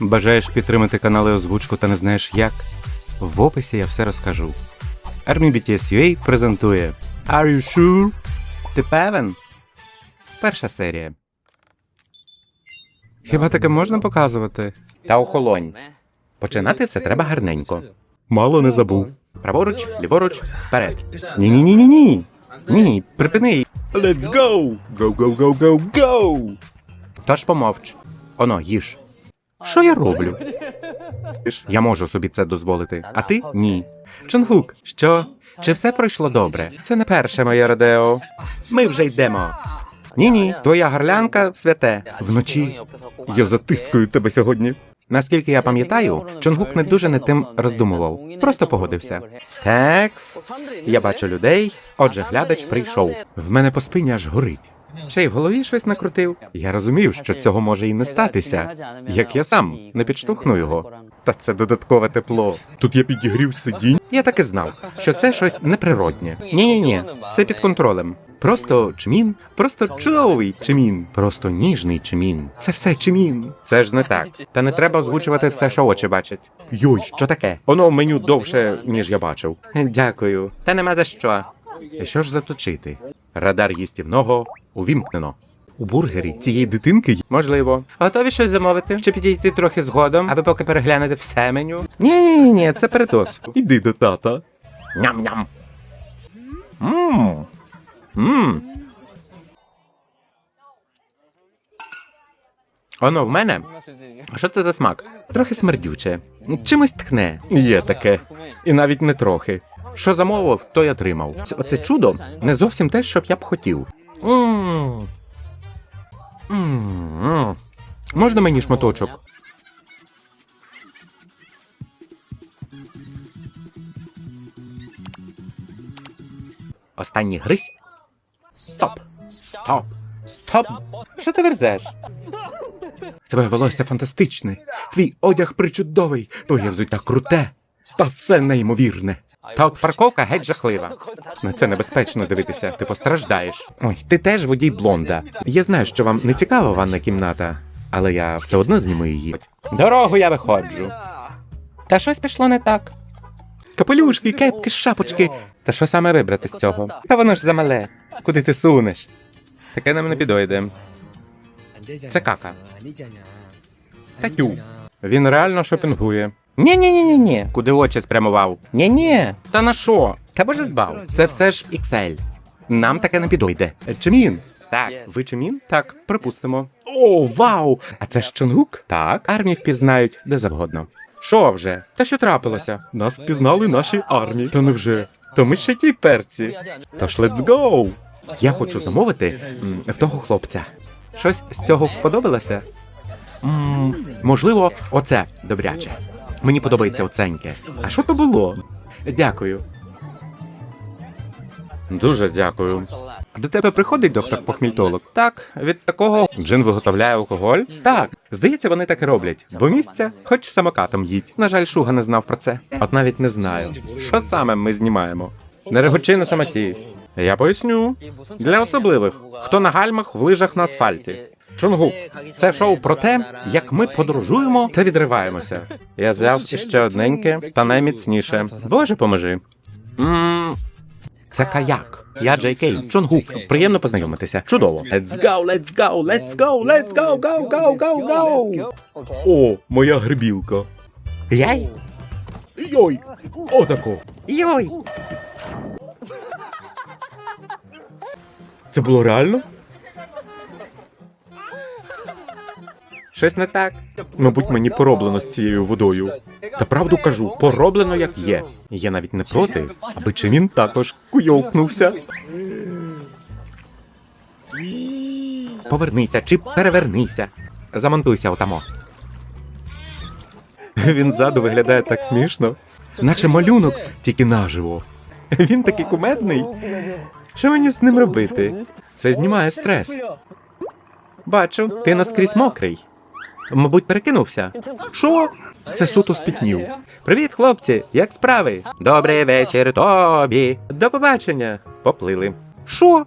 Бажаєш підтримати канали озвучку та не знаєш як? В описі я все розкажу. Army BTS UA презентує Are you sure? Ти певен? Перша серія. Хіба таке можна показувати? Та охолонь. Починати все треба гарненько. Мало не забув. Праворуч, ліворуч, вперед. Ні, ні, ні, ні, ні. Ні, припини. Let's go! Go, go, go, go, go! Тож помовч. Оно, їж. Що я роблю? Я можу собі це дозволити, а ти ні. Чонгук, що? Чи все пройшло добре? Це не перше моє радео. Ми вже йдемо. Ні, ні, твоя гарлянка святе. Вночі я затискаю тебе сьогодні. Наскільки я пам'ятаю, Чонгук не дуже над тим роздумував, просто погодився. Текс, я бачу людей. Отже, глядач прийшов. В мене по спині аж горить. Ще й в голові щось накрутив. Я розумів, що цього може і не статися. Як я сам не підштовхну його. Та це додаткове тепло. Тут я підігрів сидінь. Я так і знав, що це щось неприроднє. Ні, ні, ні, все під контролем. Просто чмін, просто чудовий чмін, просто ніжний чмін. Це все чмін. Це ж не так. Та не треба озвучувати все, що очі бачать. Йой, що таке? Воно в меню довше, ніж я бачив. Дякую. Та нема за що. Що ж заточити? Радар їстівного увімкнено. У бургері цієї дитинки можливо. Готові щось замовити? Чи підійти трохи згодом, аби поки переглянете все меню? Ні, ні, ні, це передос. Іди до тата. Ням-ням. Мм. Мм. Оно в мене. Що це за смак? Трохи смердюче. Чимось тхне. Є таке. І навіть не трохи. Що замовив, то й отримав. Оце чудо не зовсім те, що б я б хотів. Можна мені шматочок? Останній гризь. Стоп! Стоп! Стоп! Що ти верзеш? Твоє волосся фантастичне, твій одяг причудовий, твоє взуття круте. Та це неймовірне. Та от парковка геть жахлива. На це небезпечно дивитися, ти постраждаєш. Ой, ти теж водій блонда. Я знаю, що вам не цікава ванна кімната, але я все одно зніму її. Дорогу я виходжу. Та щось пішло не так. Капелюшки, кепки, шапочки. Та що саме вибрати з цього? Та воно ж замале. Куди ти сунеш? Таке нам не підойде. Це кака. Татю. Він реально шопінгує. Ні, ні, ні, ні, ні. Куди очі спрямував? Ні, ні. Та на що? Та боже збав. Це все ж XL. Нам таке не підойде. Чимін? Так. Ви Чимін? Так, припустимо. О, вау! А це ж Чонгук? Так. Армії впізнають де завгодно. Що вже? Та що трапилося? Нас впізнали наші армії. Та невже? То ми ще ті перці. Тож let's go! Я хочу замовити м, в того хлопця. Щось з цього вподобалося? м можливо, оце добряче. Мені подобається оценьке. А що то було? Дякую. Дуже дякую. До тебе приходить доктор похмільтолог? Так, від такого джин виготовляє алкоголь? Так, здається, вони так і роблять. Бо місця, хоч самокатом їдь. На жаль, Шуга не знав про це. От навіть не знаю. Що саме ми знімаємо? Не регочи на самоті. Я поясню. Для особливих, хто на гальмах в лижах на асфальті. Чунгук, це шоу про те, як ми подорожуємо та відриваємося. Я взяв іще одненьке та найміцніше. Боже, поможи. м це каяк. Я Джей Кей. Чонгук. Приємно познайомитися. Чудово. Let's go, let's go, let's go, let's go, go, go, go, go. О, моя грибілка. Яй? Йой! Отако. Йой! Це було реально? Щось не так. Мабуть, мені пороблено з цією водою. Та правду кажу, пороблено як є. Я навіть не проти, аби чи він також куйовкнувся. Повернися чи перевернися. Замонтуйся отамо. Він ззаду виглядає так смішно, наче малюнок, тільки наживо. Він такий кумедний. Що мені з ним робити? Це знімає стрес. Бачу, ти наскрізь мокрий. Мабуть, перекинувся. Що? Це суто спітнів. Привіт, хлопці! Як справи? Добрий вечір тобі. До побачення. Поплили. Що?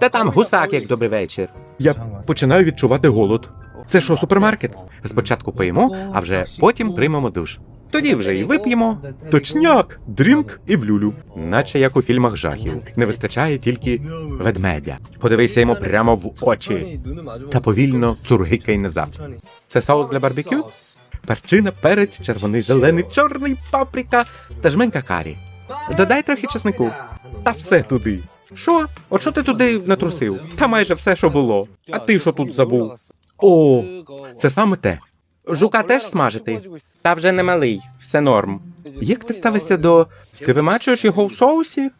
Та там гусак, як добрий вечір. Я починаю відчувати голод. Це що, супермаркет? Спочатку поїмо, а вже потім приймемо душ. Тоді вже і вип'ємо. Точняк, дрінк і блюлю. Наче як у фільмах жахів. Не вистачає тільки ведмедя. Подивися йому прямо в очі та повільно цургикай назад. Це соус для барбекю? Перчина, перець, червоний, зелений, чорний, паприка та жменька карі. Додай трохи чеснику. Та все туди. Що? От що ти туди натрусив? Та майже все, що було. А ти що тут забув? О, це саме те. Жука теж смажити? Та вже не малий, все норм. Як ти ставишся до. Ти вимачуєш його в соусі?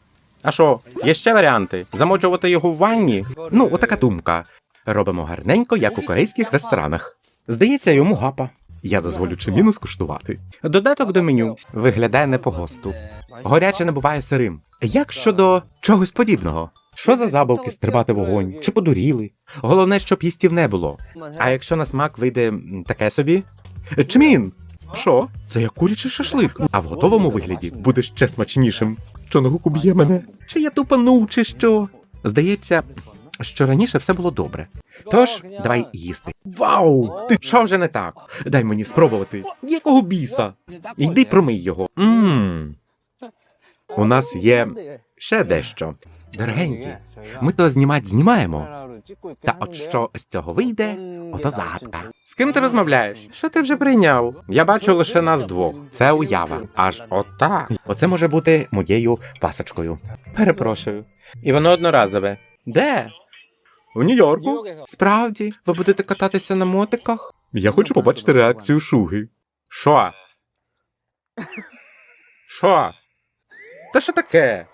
А що, є ще варіанти? Замочувати його в ванні? Ну, отака думка. Робимо гарненько, як у корейських ресторанах. Здається, йому гапа. Я дозволю Чиміну скуштувати. Додаток до меню виглядає не по госту. Горяче не буває сирим. Як щодо чогось подібного? Що за забавки стрибати вогонь? Чи подуріли? Головне, щоб їстів не було. А якщо на смак вийде таке собі? Чмін! Що? Це як курячий шашлик. А в готовому вигляді буде ще смачнішим. Що на гуку б'є мене? Чи я тупанув, чи що? Здається, що раніше все було добре. Тож, давай їсти. Вау! Ти що вже не так? Дай мені спробувати. Якого біса? Йди промий його. Мм. У нас є ще дещо. Дорогенькі, ми то знімать знімаємо. Та от що з цього вийде, ото загадка. З ким ти розмовляєш? Що ти вже прийняв? Я бачу лише нас двох. Це уява. Аж ота. Оце може бути моєю пасочкою. Перепрошую. І воно одноразове. Де? У Нью-Йорку? Справді, ви будете кататися на мотиках? Я хочу побачити реакцію Шуги. Що? Що? Та що таке?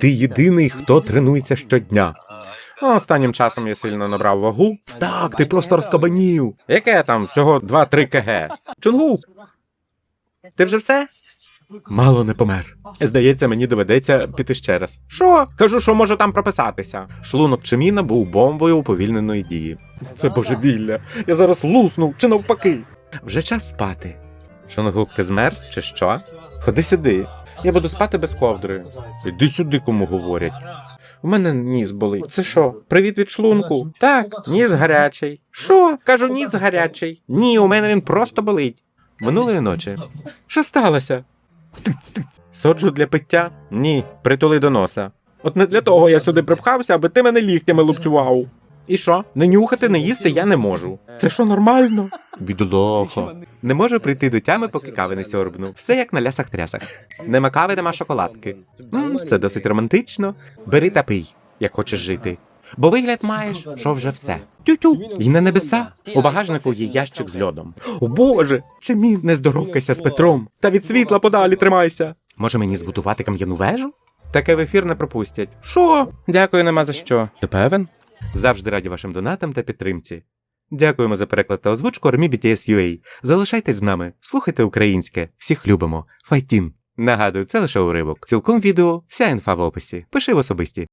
Ти єдиний, хто тренується щодня. Останнім часом я сильно набрав вагу. Так, ти просто розкабанів. Яке там всього 2-3 кг? Чунгук, ти вже все? Мало не помер. Здається, мені доведеться піти ще раз. Що? Кажу, що можу там прописатися. Шлунок Чиміна був бомбою уповільненої дії. Це божевілля. Я зараз луснув чи навпаки. Вже час спати. Чунгук, ти змерз чи що? Ходи сюди. Я буду спати без ковдри. Іди сюди, кому говорять. У мене ніс болить. Це що? Привіт від шлунку? Так, ніс гарячий. Що? Кажу, ніс гарячий. Ні, у мене він просто болить. Минулої ночі. Що сталося? Соджу для пиття? Ні, притули до носа. От не для того я сюди припхався, аби ти мене ліктями лупцював. І що? Не нюхати, не їсти я не можу. Це що нормально? Бідолаха. Не можу прийти до тями, поки кави не сьорбну. Все як на лясах трясах. Нема кави, нема шоколадки. М, це досить романтично. Бери та пий, як хочеш жити. Бо вигляд маєш, що вже все. Тю-тю, і на небеса. У багажнику є ящик з льодом. О Боже! Чи мій не здоровкайся з Петром? Та від світла подалі тримайся. Може мені збудувати кам'яну вежу? Таке в ефір не пропустять. Що? Дякую, нема за що. Ти певен? Завжди раді вашим донатам та підтримці. Дякуємо за переклад та озвучку Армі BTS. Залишайтесь з нами, слухайте українське, всіх любимо. Файтін. Нагадую, це лише уривок. Цілком відео, вся інфа в описі. Пиши в особисті.